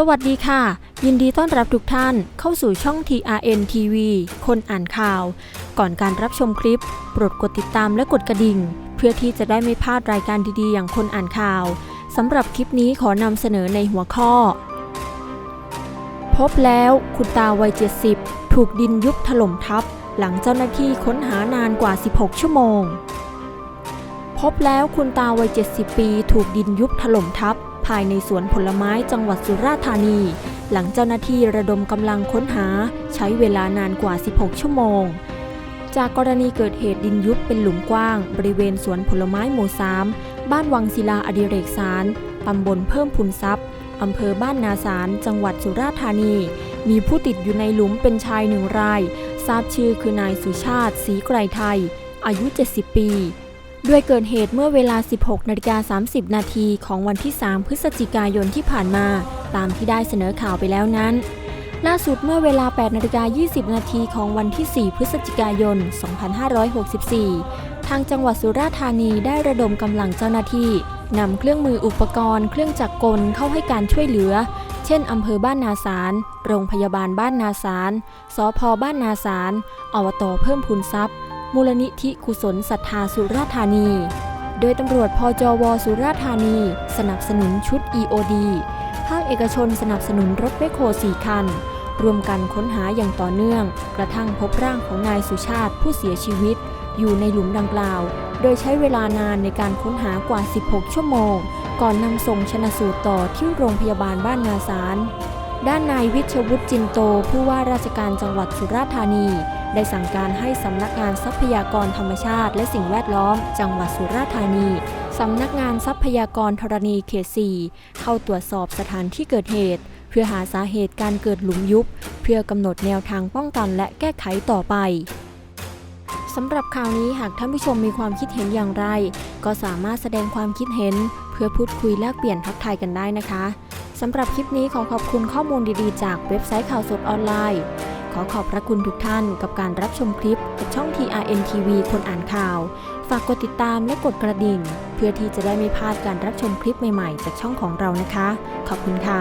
สวัสดีค่ะ ยินดีต้อนรับทุกท่านเข้าสู่ช่อง TRN TV คนอ่านข่าว ก่อนการรับชมคลิป โปรดกดติดตามและกดกระดิ่ง เพื่อที่จะได้ไม่พลาดรายการดีๆ อย่างคนอ่านข่าวสำหรับคลิปนี้ขอนำเสนอในหัวข้อ พบแล้วคุณตาวัย 70 ถูกดินยุบถล่มทับ หลังเจ้าหน้าที่ค้นหานานกว่า 16 ชั่วโมง พบแล้วคุณตาวัย 70 ปี ถูกดินยุบถล่มทับ ภายในสวนผลไม้จังหวัดสุราษฎร์ธานี หลังเจ้าหน้าที่ระดมกำลังค้นหา ใช้เวลานานกว่า 16 ชั่วโมง จากกรณีเกิดเหตุดินยุบเป็นหลุมกว้าง บริเวณสวนผลไม้หมู่3บ้านวังศิลาอดิเรกสารตำบลเพิ่มพูนทรัพย์อำเภอบ้านนาสารจังหวัดสุราษฎร์ธานี มีผู้ติดอยู่ในหลุมเป็นชายหนึ่งราย ทราบชื่อคือนายสุชาติศรีไกรไทย อายุ 70 ปี ด้วยเกิดเหตุเมื่อเวลา 16นาฬิกา30 นาทีของวันที่ 3 พฤศจิกายนที่ผ่านมา ตามที่ได้เสนอข่าวไปแล้วนั้น ล่าสุดเมื่อเวลา8นาฬิกา20 นาทีของวันที่ 4 พฤศจิกายน 2564 ทางจังหวัดสุราษฎร์ธานีได้ระดมกำลังเจ้าหน้าที่นำเครื่องมืออุปกรณ์ เครื่องจักรกลเข้าให้การช่วยเหลือ เช่น อำเภอบ้านนาสาร โรงพยาบาลบ้านนาสาร สพบ้านนาสารอวตเพิ่มพูนทรัพย์ มูลนิธิกุศลศรัทธาสุราธานี โดยตำรวจพจวสุราธานี สนับสนุนชุด EOD ภาคเอกชนสนับสนุนรถแมคโคร4คันรวมกันค้นหาอย่างต่อเนื่อง กระทั่งพบร่างของนายสุชาติผู้เสียชีวิต อยู่ในหลุมดังกล่าว โดยใช้เวลานานในการค้นหากว่า 16 ชั่วโมง ก่อนนำส่งชนะสูตรต่อที่โรงพยาบาลบ้านนาสาร ด้านนายวิชวุฒิจินโต ผู้ว่าราชการจังหวัดสุราษฎร์ธานี ได้สั่งการให้สำนักงานทรัพยากรธรรมชาติ และสิ่งแวดล้อม จังหวัดสุราษฎร์ธานีสำนักงานทรัพยากรธรณีเขต4เข้าตรวจสอบสถานที่เกิดเหตุ เพื่อหาสาเหตุการเกิดหลุมยุบ เพื่อกำหนดแนวทางป้องกันและแก้ไขต่อไปสำหรับข่าวนี้หากท่านผู้ชมมีความคิดเห็นอย่างไร ก็สามารถแสดงความคิดเห็น เพื่อพูดคุยแลกเปลี่ยนทักทายกันได้นะคะ สำหรับคลิปนี้ขอขอบคุณข้อมูลดีๆ จากเว็บไซต์ข่าวสดออนไลน์ ขอขอบพระคุณทุกท่านกับการรับชมคลิปกับช่อง TRN TV คนอ่านข่าว ฝากกดติดตามและกดกระดิ่ง เพื่อที่จะได้ไม่พลาดการรับชมคลิปใหม่ๆ จากช่องของเรานะคะ ขอบคุณค่ะ